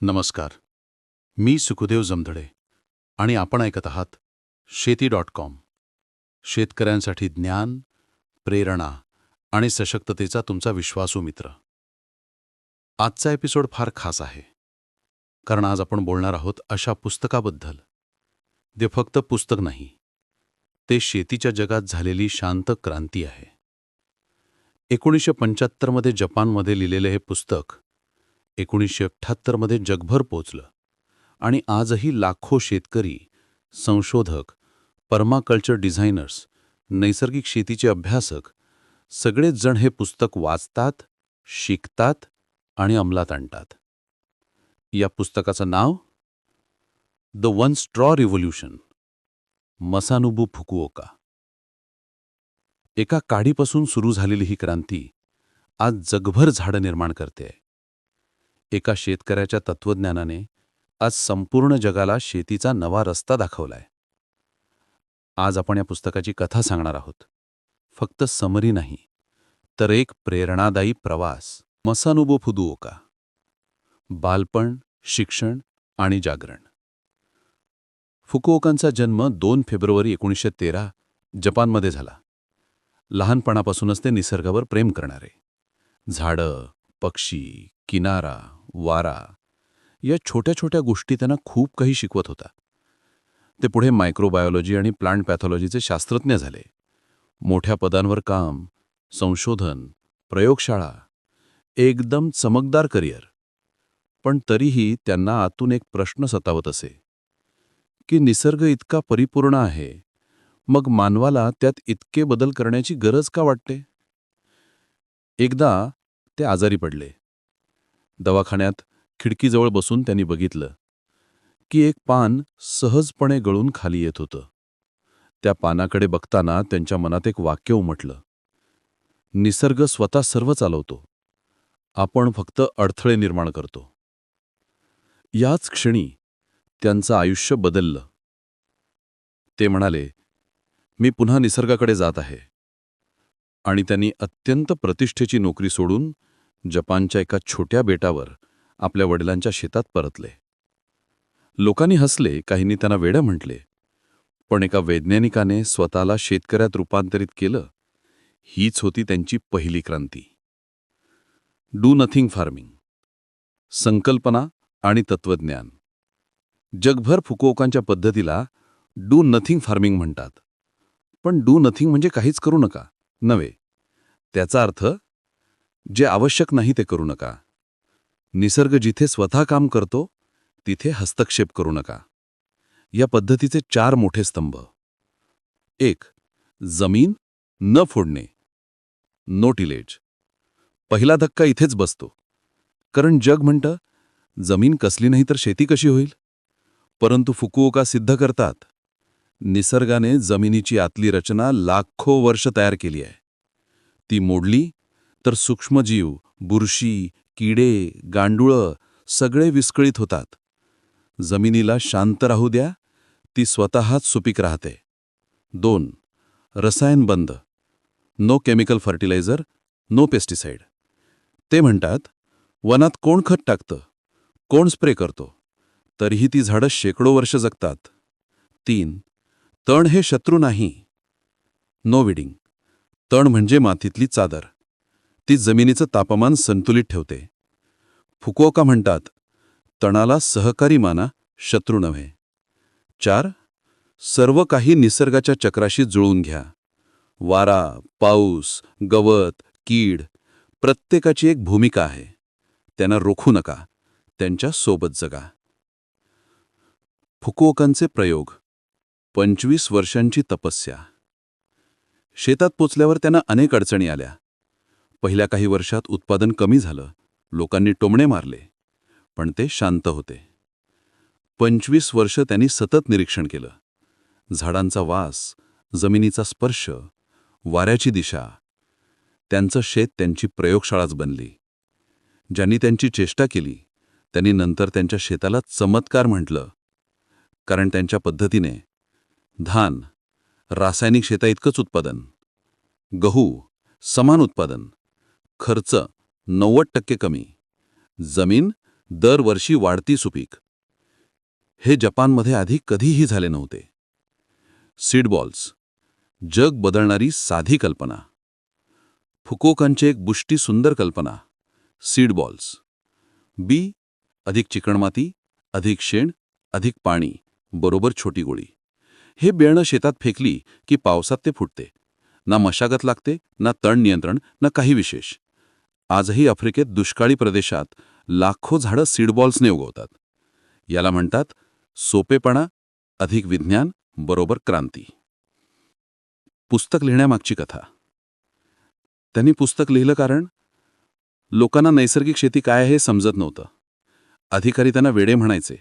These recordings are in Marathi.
नमस्कार. मी सुखदेव जमधडे आणि आपण ऐकत आहात शेती डॉट कॉम. शेतकऱ्यांसाठी ज्ञान प्रेरणा आणि सशक्ततेचा तुमचा विश्वासू मित्र. आजचा एपिसोड फार खास आहे. कारण आज आपण बोलणार आहोत अशा पुस्तकाबद्दल. जे फक्त पुस्तक नाही ते शेतीच्या जगात झालेली शांत क्रांती आहे. एकोणीसशे पंच्याहत्तरमध्ये जपानमध्ये लिहिलेले हे पुस्तक एकोणीसशे अठ्ठ्याहत्तरमध्ये जगभर पोचलं आणि आजही लाखो शेतकरी संशोधक पर्माकल्चर डिझायनर्स नैसर्गिक शेतीचे अभ्यासक सगळेच जण हे पुस्तक वाचतात शिकतात आणि अंमलात आणतात. या पुस्तकाचं नाव? The one straw revolution Masanobu Fukuoka. एका काडीपासून सुरू झालेली ही क्रांती आज जगभर झाडं निर्माण करते एका शेतकऱ्याच्या तत्वज्ञानाने आज संपूर्ण जगाला शेतीचा नवा रस्ता दाखवलाय. आज आपण या पुस्तकाची कथा सांगणार आहोत. फक्त समरी नाही तर एक प्रेरणादायी प्रवास. मसानुबो फुदुओका बालपण शिक्षण आणि जागरण. फुकुओकांचा जन्म दोन फेब्रुवारी एकोणीसशे तेरा जपानमध्ये झाला. लहानपणापासूनच ते निसर्गावर प्रेम करणारे. झाडं पक्षी किनारा वारा. या छोट्या छोट्या गोष्टी त्यांना खूप काही शिकवत होता. ते पुढे मायक्रोबायोलॉजी आणि प्लांट पॅथॉलॉजीचे शास्त्रज्ञ झाले. मोठ्या पदांवर काम संशोधन प्रयोगशाळा एकदम चमकदार करिअर. पण तरीही त्यांना आतून एक प्रश्न सतावत असे की निसर्ग इतका परिपूर्ण आहे मग मानवाला त्यात इतके बदल करण्याची गरज का वाटते? एकदा ते आजारी पडले. दवाखान्यात खिडकीजवळ बसून त्यांनी बघितलं की एक पान सहजपणे गळून खाली येत होतं. त्या पानाकडे बघताना त्यांच्या मनात एक वाक्य उमटलं. निसर्ग स्वतः सर्व चालवतो. आपण फक्त अडथळे निर्माण करतो. याच क्षणी त्यांचं आयुष्य बदललं. ते म्हणाले मी पुन्हा निसर्गाकडे जात आहे. आणि त्यांनी अत्यंत प्रतिष्ठेची नोकरी सोडून जपानच्या एका छोट्या बेटावर आपल्या वडिलांच्या शेतात परतले. लोकांनी हसले काहींनी त्यांना वेडं म्हटले. पण एका वैज्ञानिकाने स्वतःला शेतकऱ्यात रूपांतरित केलं. हीच होती त्यांची पहिली क्रांती. Do nothing farming. संकल्पना आणि तत्वज्ञान जगभर फुकोकांच्या पद्धतीला डू नथिंग फार्मिंग म्हणतात. पण डू नथिंग म्हणजे काहीच करू नका नव्हे. त्याचा अर्थ जे आवश्यक नाही ते करू नका. निसर्ग जिथे स्वतः काम करतो तिथे हस्तक्षेप करू नका. या पद्धतीचे चार मोठे स्तंभ. एक जमीन न फोडणे. नो टिलेज पहिला धक्का इथेच बसतो. कारण जग म्हणतं जमीन कसली नाही तर शेती कशी होईल? परंतु फुकुओका सिद्ध करतात निसर्गाने जमिनीची आतली रचना लाखो वर्ष तयार केली आहे. ती मोडली तर सूक्ष्मजीव बुरशी किडे गांडुळं सगळे विस्कळीत होतात. जमिनीला शांत राहू द्या ती स्वतःच सुपीक राहते. दोन रसायन बंद. No chemical fertiliser no pesticide ते म्हणतात वनात कोण खत टाकतं? कोण स्प्रे करतो? तरीही ती झाडं शेकडो वर्ष जगतात. तीन तण हे शत्रू नाही. नो विडिंग तण म्हणजे मातीतली चादर. ती जमिनीचं तापमान संतुलित ठेवते. फुकोका म्हणतात तणाला सहकारी माना शत्रू नव्हे. चार सर्व काही निसर्गाच्या चक्राशी जुळून घ्या. वारा पाऊस गवत कीड प्रत्येकाची एक भूमिका आहे. त्यांना रोखू नका त्यांच्यासोबत जगा. फुकुओकांचे प्रयोग पंचवीस वर्षांची तपस्या. शेतात पोचल्यावर त्यांना अनेक अडचणी आल्या. पहिल्या काही वर्षात उत्पादन कमी झालं. लोकांनी टोमणे मारले. पण ते शांत होते. पंचवीस वर्ष त्यांनी सतत निरीक्षण केलं. झाडांचा वास जमिनीचा स्पर्श वाऱ्याची दिशा. त्यांचं शेत त्यांची प्रयोगशाळाच बनली. ज्यांनी त्यांची चेष्टा केली त्यांनी नंतर त्यांच्या शेताला चमत्कार म्हटलं. कारण त्यांच्या पद्धतीने धान रासायनिक शेताइतकंच उत्पादन. गहू समान उत्पादन. खर्च नव्वद टक्के कमी. जमीन दरवर्षी वाढती सुपीक. हे जपानमध्ये आधी कधीही झाले नव्हते. सीडबॉल्स जग बदलणारी साधी कल्पना. फुकोकांची एक बुष्टी सुंदर कल्पना. सीडबॉल्स बी अधिक चिकणमाती अधिक शेण अधिक पाणी बरोबर छोटी गोळी. हे बेळणं शेतात फेकली की पावसात ते फुटते. ना मशागत लागते ना तण नियंत्रण ना काही विशेष. आजही आफ्रिकेत दुष्काळी प्रदेशात लाखो झाडं सीडबॉल्सने उगवतात. याला म्हणतात सोपेपणा अधिक विज्ञान बरोबर क्रांती. पुस्तक लिहिण्यामागची कथा. त्यांनी पुस्तक लिहिलं कारण लोकांना नैसर्गिक शेती काय आहे हे समजत नव्हतं. अधिकारी त्यांना वेडे म्हणायचे.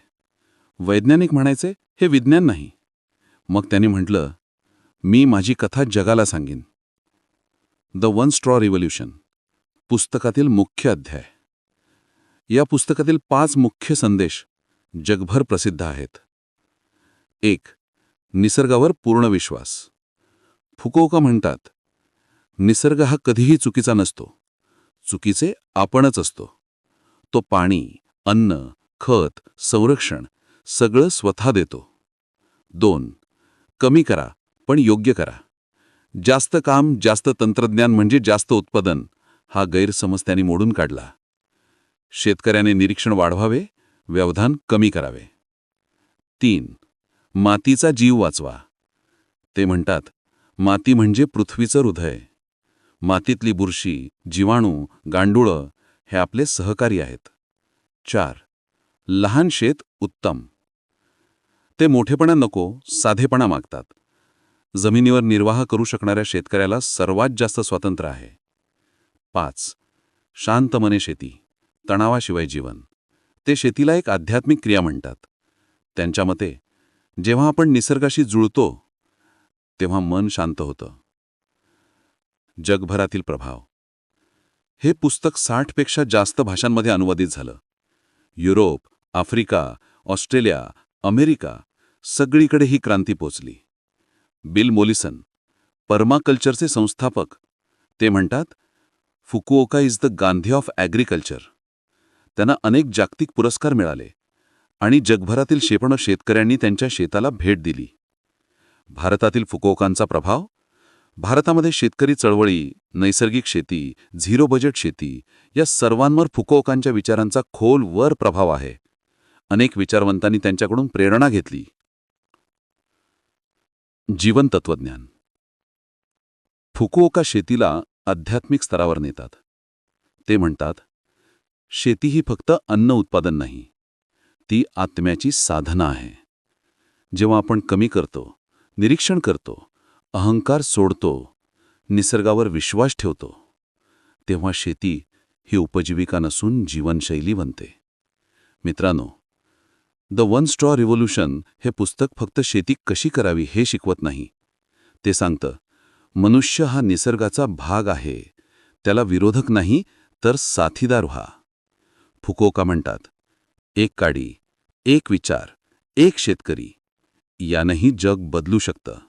वैज्ञानिक म्हणायचे हे विज्ञान नाही. मग त्यांनी म्हटलं मी माझी कथा जगाला सांगेन. The one straw revolution. पुस्तकातील मुख्य अध्याय. या पुस्तकातील पाच मुख्य संदेश जगभर प्रसिद्ध आहेत. एक निसर्गावर पूर्ण विश्वास. फुकोका म्हणतात निसर्ग हा कधीही चुकीचा नसतो. चुकीचे आपणच असतो. तो पाणी अन्न खत संरक्षण सगळं स्वतः देतो. दोन कमी करा पण योग्य करा. जास्त काम जास्त तंत्रज्ञान म्हणजे जास्त उत्पादन. हा गैरसमज त्यांनी मोडून काढला. शेतकऱ्याने निरीक्षण वाढवावे व्यवधान कमी करावे. तीन मातीचा जीव वाचवा. ते म्हणतात माती म्हणजे पृथ्वीचं हृदय. मातीतली बुरशी जीवाणू गांडुळं हे आपले सहकारी आहेत. चार लहान शेत उत्तम. ते मोठेपणा नको साधेपणा मागतात. जमिनीवर निर्वाह करू शकणाऱ्या शेतकऱ्याला सर्वात जास्त स्वातंत्र्य आहे. पाच. शांत मने शेती. तणावाशिवाय जीवन. ते शेतीला एक आध्यात्मिक क्रिया म्हणतात. त्यांच्या मते जेव्हा आपण निसर्गाशी जुळतो तेव्हा मन शांत होतं. जगभरातील प्रभाव. हे पुस्तक साठपेक्षा जास्त भाषांमध्ये अनुवादित झालं. युरोप आफ्रिका ऑस्ट्रेलिया अमेरिका सगळीकडे ही क्रांती पोचली. बिल मोलिसन पर्माकल्चरचे संस्थापक ते म्हणतात Fukuoka is the Gandhi of agriculture त्यांना अनेक जागतिक पुरस्कार मिळाले आणि जगभरातील शेपण शेतकऱ्यांनी त्यांच्या शेताला भेट दिली. भारतातील फुकोकांचा प्रभाव भारतामध्ये शेतकरी चळवळी नैसर्गिक शेती झिरो बजेट शेती या सर्वांवर फुकोकांच्या विचारांचा खोलवर प्रभाव आहे. अनेक विचारवंतांनी त्यांच्याकडून प्रेरणा घेतली. जीवन तत्वज्ञान फुकुओका शेतीला आध्यात्मिक स्तरावर नेतात. ते म्हणतात शेती ही फक्त अन्न उत्पादन नाही ती आत्म्याची साधना आहे. जेव्हा आपण कमी करतो निरीक्षण करतो अहंकार सोडतो निसर्गावर विश्वास ठेवतो तेव्हा शेती ही उपजीविका नसून जीवनशैली बनते. मित्रांनो द वन स्ट्रॉ रिव्होल्युशन हे पुस्तक फक्त शेती कशी करावी हे शिकवत नाही. ते सांगतं मनुष्य हा निसर्गाचा भाग आहे. त्याला विरोधक नाही तर साथीदार व्हा. फुकोका म्हणतात एक काडी एक विचार एक शेतकरी यानंही जग बदलू शकतं.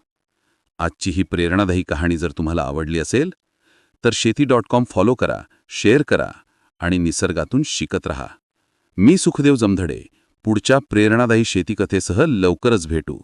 आजची ही प्रेरणादायी कहाणी जर तुम्हाला आवडली असेल तर शेती डॉट कॉम फॉलो करा शेअर करा आणि निसर्गातून शिकत रहा. मी सुखदेव जमधडे पुढच्या प्रेरणादायी शेतीकथेसह लवकरच भेटू.